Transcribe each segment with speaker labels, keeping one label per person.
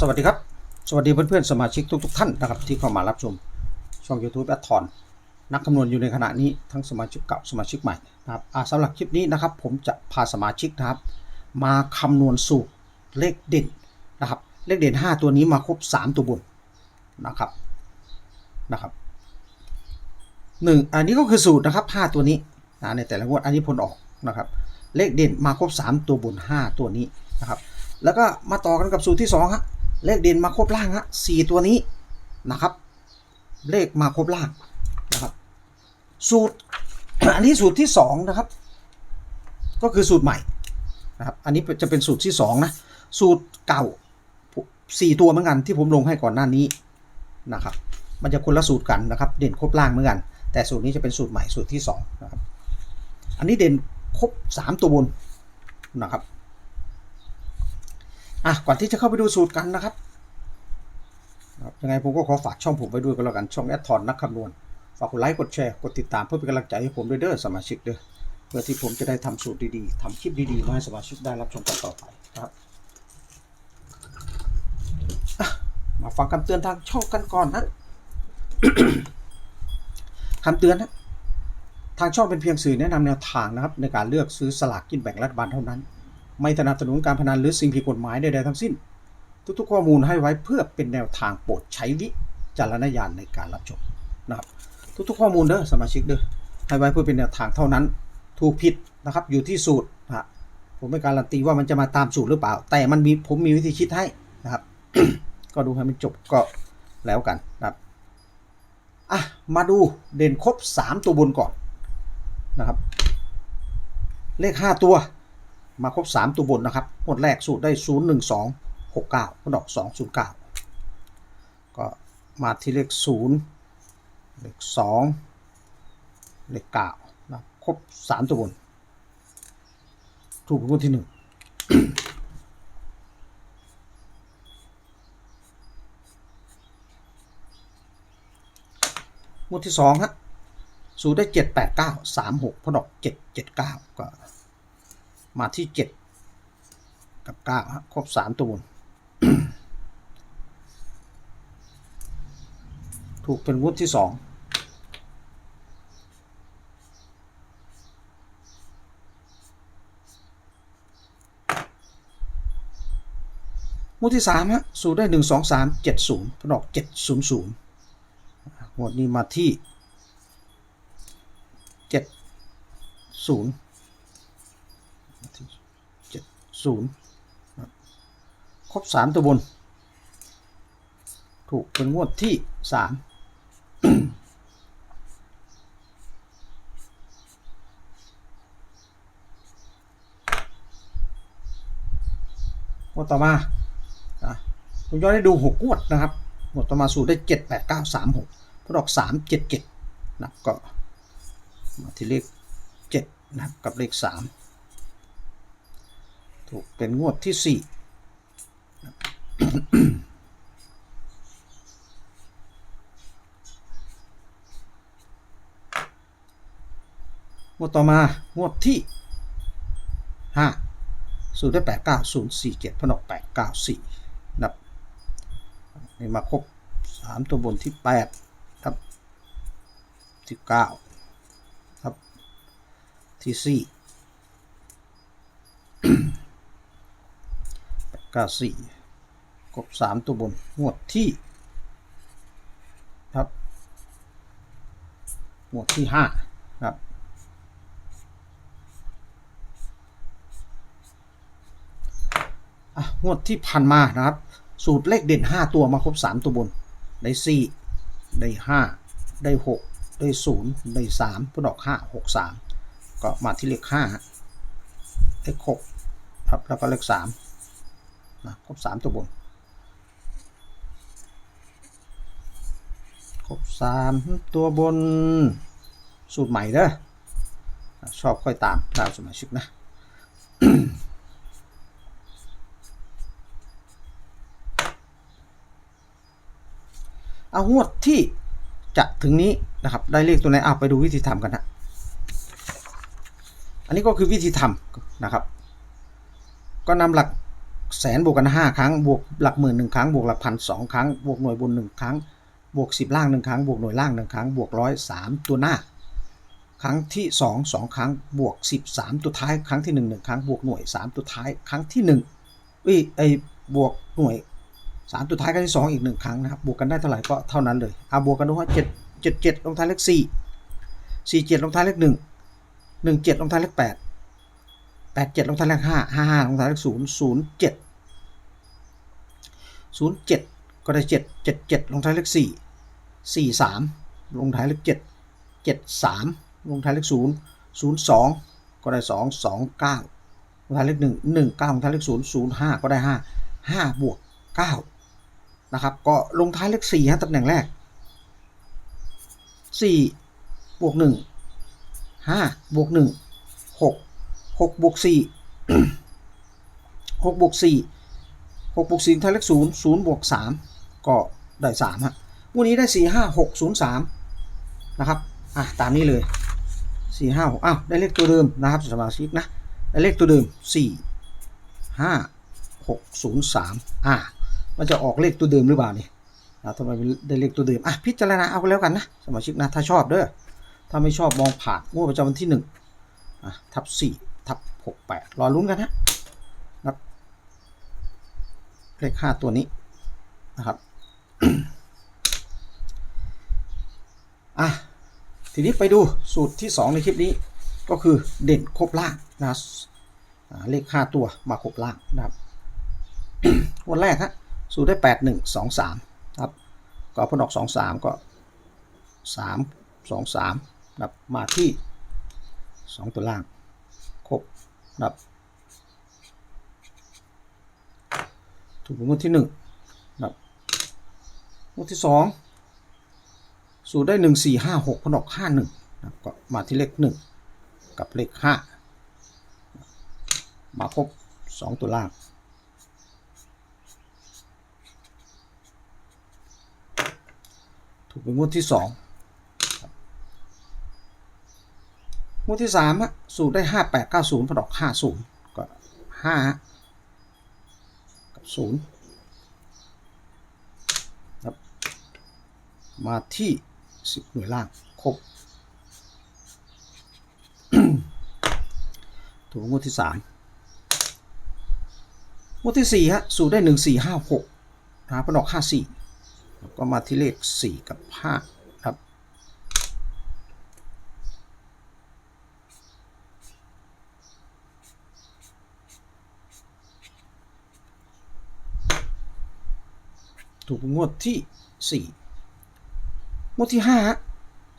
Speaker 1: สวัสดีครับ สวัสดีเพื่อนๆสมาชิกทุกๆท่านนะครับที่เข้ามารับชมช่อง YouTube แอดทอนนักคำนวณอยู่ในขณะนี้ทั้งสมาชิกเก่าสมาชิกใหม่นะครับสำหรับคลิปนี้นะครับ ผมจะพาสมาชิกนะครับ มาคำนวณสูตรเลขเด่นนะครับ เลขเด่น 5 ตัวนี้มาครบ 3 ตัวบนนะครับนะครับหนึ่งอันนี้ก็คือสูตรนะครับ 5 ตัวนี้นะในแต่ละงวดอันนี้ผลออกนะครับ เลขเด่นมาครบ 3 ตัวบน 5 ตัวนี้นะครับแล้วก็มาต่อกันกับสูตรที่2ฮะ เลขเด่นมาครบล่างฮะสี่ตัวนี้นะครับ เลขมาครบล่างนะครับ สูตรอันนี้สูตรที่2นะครับ ก็คือสูตรใหม่นะครับอันนี้จะเป็นสูตรที่2นะสูตรเก่าสี่ตัวเหมือนกันที่ผมลงให้ก่อนหน้านี้นะครับ มันจะคนละสูตรกันนะครับ เด่นครบล่างเหมือนกัน แต่สูตรนี้จะเป็นสูตรใหม่สูตรที่สองนะครับ อันนี้เด่นครบสามตัวบนนะครับ อะก่อนที่จะเข้าไปดูสูตรกันนะครับยังไงผมก็ขอฝากช่องผมไว้ด้วยก็แล้วกันช่องแอดทอนนักคำนวณฝากกดไลค์กดแชร์กดติดตามเพื่อเป็นกำลังใจให้ผมด้วยเด้อสมาชิกเด้อเพื่อที่ผมจะได้ทำสูตรดีๆทำคลิปดีๆมาให้สมาชิกได้รับชมกันต่อไปนะครับมาฟังคำเตือนทางช่องกันก่อนนะคำเตือนนะทางช่องเป็นเพียงสื่อแนะนำแนวทางนะครับ ในการเลือกซื้อสลากกินแบ่งรัฐบาลเท่านั้น ไม่สนับสนุนการพนันหรือสิ่งผิดกฎหมายใดๆทั้งสิ้น ทุกๆข้อมูลให้ไว้เพื่อเป็นแนวทางโปรดใช้วิจารณญาณในการรับชมนะครับทุกๆข้อมูลเด้อสมาชิกเด้อให้ไว้เพื่อเป็นแนวทางเท่านั้น ถูกผิดนะครับอยู่ที่สูตรนะฮะผมไม่การันตีว่ามันจะมาตามสูตรหรือเปล่า แต่มันมีผมมีวิธีคิดให้นะครับ ก็ดูให้มันจบก็แล้วกันนะครับอะมาดูเด่นครบ 3 ตัวบนก่อนนะครับ เลข 5 ตัว มาครบ 3 ตัวบนนะครับงวดแรกสูตรได้ 0 1 2 6 9ก็ดอก 2 0 9 ก็มาที่เลข 0 เลข 2 เลข9นะครบ 3 ตัวบน ถูกเป็นงวดที่ 1งวดที่2ฮะสูตรได้7 8 9 3 6พอดอก7 7 9ก็ มาที่7กับ9ฮะครบ3ตัวบนถูกเป็นงวดที่สองงวดที่สามฮะสูตรได้หนึ่งสองสามเจ็ดศูนย์ผนออกเจ็ดศูนย์ศูนย์งวดนี้มาที่เจ็ดศูนย์เจ็ด ศูนย์ครบสามตัวบน ถูกเป็นงวดที่สามงวดต่อมาอะผมย้อนให้ดูหกงวดนะครับงวดต่อมาสูตรได้เจ็ดแปดเก้าสามหกพอดอกสามเจ็ดเจ็ดนะก็มาที่เลขเจ็ดนะครับกับเลขสาม ถูกเป็นงวดที่สี่งวดต่อมางวดที่ห้าสูตรได้แปดเก้าศูนย์สี่เจ็ดพนกแปดเก้าสี่นับนี่มาครบสามตัวบนที่แปดครับที่เก้าครับที่สี่ แปดเก้าสี่ครบสามตัวบนงวดที่ครับงวดที่ห้าครับอะงวดที่ผ่านมานะครับ สูตรเลขเด่น 5 ตัวมาครบ 3 ตัวบน ได้ 4 ได้ 5 ได้ 6 ได้ 0 ได้3พุ่ดอก 5 6 3 ก็มาที่เลข5เลข6ครับแล้วก็เลข3 นะครบ3ตัวบน ครบ3ตัวบน สูตรใหม่เด้อชอบค่อยตามตามสมาชิกนะเอางวดที่จะถึงนี้นะครับ ได้เลขตัวไหนเอาไปดูวิธีทำกันนะอันนี้ก็คือวิธีทำนะครับ ก็นำหลัก แสนบวกกันห้าครั้ง บวกหลักหมื่นหนึ่งครั้ง บวกหลักพันสองครั้ง บวกหน่วยบนหนึ่งครั้ง บวกสิบล่างหนึ่งครั้ง บวกหน่วยล่างหนึ่งครั้ง บวกร้อยสามตัวหน้า ครั้งที่สองสองครั้ง บวกสิบสามตัวท้าย ครั้งที่หนึ่งหนึ่งครั้ง บวกหน่วยสามตัวท้าย ครั้งที่หนึ่งเอ้ยไอบวกหน่วยสามตัวท้ายครั้งที่สองอีกหนึ่งครั้งนะครับ บวกกันได้เท่าไหร่ก็เท่านั้นเลยเอาบวกกันดูว่าเจ็ดเจ็ดเจ็ดลงท้ายเลขสี่สี่เจ็ดลงท้ายเลขหนึ่งหนึ่งเจ็ดลงท้ายเลขแปด แปดเจ็ดลงท้ายเลขห้าห้าห้าลงท้ายเลขศูนย์ศูนย์เจ็ดศูนย์เจ็ดก็ได้เจ็ดเจ็ดเจ็ดลงท้ายเลขสี่สี่สามลงท้ายเลขเจ็ดเจ็ดสามลงท้ายเลขศูนย์ศูนย์สองก็ได้สองสองเก้าลงท้ายเลขหนึ่งหนึ่งเก้าลงท้ายเลขศูนย์ศูนย์ห้าก็ได้ห้าห้าบวกเก้านะครับ ก็ลงท้ายเลขสี่ฮะตำแหน่งแรกสี่บวกหนึ่งห้าบวกหนึ่งหก หกบวกสี่หกบวกสี่หกบวกสี่ท้ายเลขศูนย์ศูนย์บวกสามก็ได้สามฮะวันนี้ได้สี่ห้าหกศูนย์สามนะครับอะตามนี้เลยสี่ห้าหกอ้าวได้เลขตัวเดิมนะครับสมาชิกนะได้เลขตัวเดิมสี่ห้าหกศูนย์สามอะมันจะออกเลขตัวเดิมหรือเปล่านี่อะทำไมได้เลขตัวเดิมอะพิจารณาเอากันแล้วกันนะสมาชิกนะถ้าชอบเด้อถ้าไม่ชอบมองผ่านงวดประจำวันที่หนึ่งอะทับสี่ทับ หกแปดรอลุ้นกันนะเลขห้าตัวนี้นะครับอะทีนี้ไปดูสูตรที่ 2 ในคลิปนี้ก็คือเด่นครบล่างนะเลขห้าตัวมาครบล่างนะครับวันแรกฮะสูตรได้ 8 1 2 3ครับก็พนออก 2 3 ก็ 3 2 3นะครับมาที่ 2 ตัวล่างครบ ดับ ถูกงวดที่หนึ่งนะครับงวดที่สองสูตรได้หนึ่งสี่ห้าหกพนออกห้าหนึ่งก็มาที่เลขหนึ่งกับเลขห้ามาครบสองตัวล่างถูกเป็นงวดที่สองครับ งวดที่สามอะสูตรได้ห้าแปดเก้าศูนย์พนออกห้าศูนย์ก็ห้ากับศูนย์ครับมาที่สิบหน่วยล่างครบถูกงวดที่สามงวดที่สี่ฮะสูตรได้หนึ่งสี่ห้าหกหาพนอกห้าสี่ก็มาที่เลขสี่กับห้าครับ ถูกงวดที่สี่งวดที่ห้า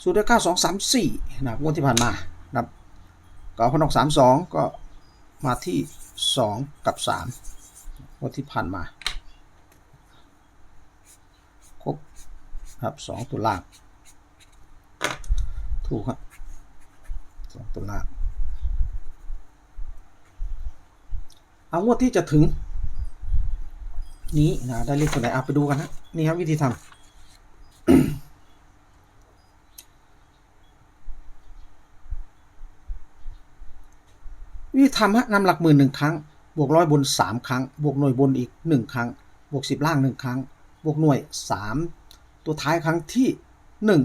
Speaker 1: สูตรได้เก้าสองสามสี่นะครับงวดที่ผ่านมานะครับก็พนอกสามสองก็มาที่สองกับสามงวดที่ผ่านมาครบครับสองตัวลาถูกครับสองตัวลาเอางวดที่จะถึง นี้นะได้เลขตัวไหนเอาไปดูกันนะนี่ครับวิธีทำวิธีทำฮะนำหลักหมื่นหนึ่งครั้ง บวกร้อยบนสามครั้ง บวกหน่วยบนอีกหนึ่งครั้ง บวกสิบล่างหนึ่งครั้ง บวกหน่วยสามตัวท้ายครั้งที่หนึ่ง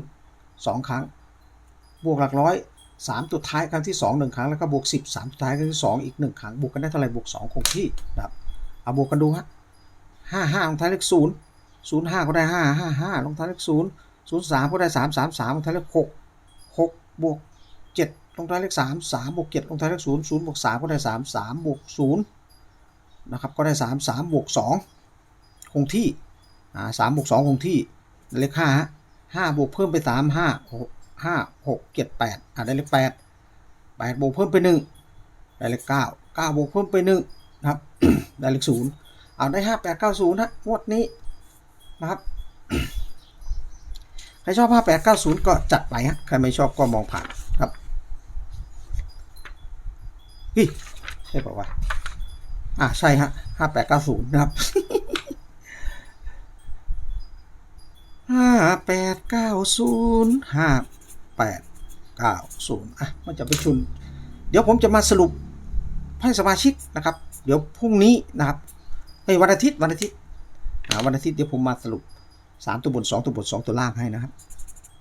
Speaker 1: สองครั้ง บวกหลักร้อยสามตัวท้ายครั้งที่สองหนึ่งครั้ง แล้วก็บวกสิบสามตัวท้ายครั้งที่สองอีกหนึ่งครั้ง บวกกันได้เท่าไหร่บวกสองคงที่นะครับเอาบวกกันดูฮะ ห้าห้าลงท้ายเลขศูนย์ศูนย์ห้าก็ได้ห้าห้าห้าลงท้ายเลขศูนย์ศูนย์สามก็ได้สามสามสามลงท้ายเลขหกหกบวกเจ็ดลงท้ายเลขสามสามบวกเจ็ดลงท้ายเลขศูนย์ศูนย์บวกสามก็ได้สามสามบวกศูนย์นะครับก็ได้สามสามบวกสองคงที่อ่าสามบวกสองคงที่เลขห้าห้าบวกเพิ่มไปสามห้าหกห้าหกเจ็ดแปดอ่าได้เลขแปดแปดบวกเพิ่มไปหนึ่งได้เลขเก้าเก้าบวกเพิ่มไปหนึ่งนะครับได้เลขศูนย์ เอาได้ห้าแปดเก้าศูนย์นะงวดนี้นะครับใครชอบห้าแปดเก้าศูนย์ก็จัดไปฮะใครไม่ชอบก็มองผ่านครับฮิใช่ป่าวะอ่าใช่ฮะห้าแปดเก้าศูนย์นะครับห้าแปดเก้าศูนย์ห้าแปดเก้าศูนย์อะมันจะไปชุน เดี๋ยวผมจะมาสรุปให้สมาชิกนะครับ เดี๋ยวพรุ่งนี้นะครับ เอ้ยวันอาทิตย์วันอาทิตย์อ่าวันอาทิตย์เดี๋ยวผมมาสรุปสามตัวบนสองตัวบนสองตัวล่างให้นะครับ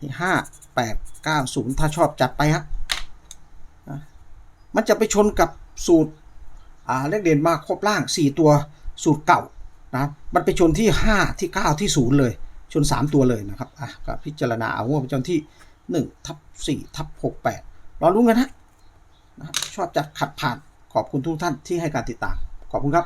Speaker 1: นี่ห้าแปดเก้าศูนย์ถ้าชอบจัดไปฮะมันจะไปชนกับสูตรอ่าเลขเด่นมาครบล่างสี่ตัวสูตรเก่านะมันไปชนที่ห้าที่เก้าที่ศูนย์เลย ชนสามตัวเลยนะครับอะก็พิจารณาเอาว่าเป็นชนที่หนึ่งทับสี่ทับหกแปดรอรุ้นกันฮะนะครับชอบจัดขัดผ่านขอบคุณทุกท่านที่ให้การติดตาม ขอบคุณครับ